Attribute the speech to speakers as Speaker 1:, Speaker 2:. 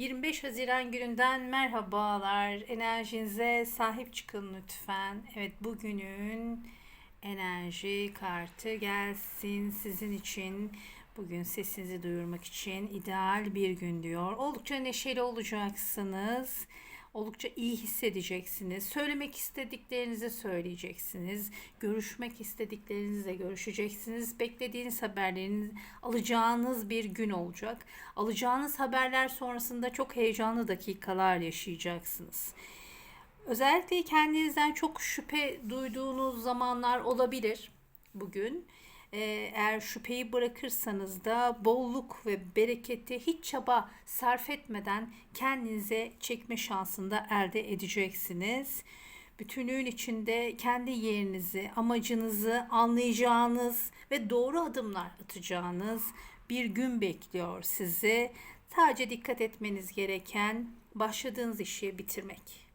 Speaker 1: 25 Haziran gününden merhabalar. Enerjinize sahip çıkın lütfen. Evet bugünün enerji kartı gelsin sizin için. Bugün sesinizi duyurmak için ideal bir gün diyor. Oldukça neşeli olacaksınız. Oldukça iyi hissedeceksiniz. Söylemek istediklerinizi söyleyeceksiniz. Görüşmek istediklerinizle görüşeceksiniz. Beklediğiniz haberlerini alacağınız bir gün olacak. Alacağınız haberler sonrasında çok heyecanlı dakikalar yaşayacaksınız. Özellikle kendinizden çok şüphe duyduğunuz zamanlar olabilir bugün. Ee, Eğer şüpheyi bırakırsanız da bolluk ve bereketi hiç çaba sarf etmeden kendinize çekme şansında elde edeceksiniz. Bütünlüğün içinde kendi yerinizi, amacınızı anlayacağınız ve doğru adımlar atacağınız bir gün bekliyor sizi. Sadece dikkat etmeniz gereken başladığınız işi bitirmek.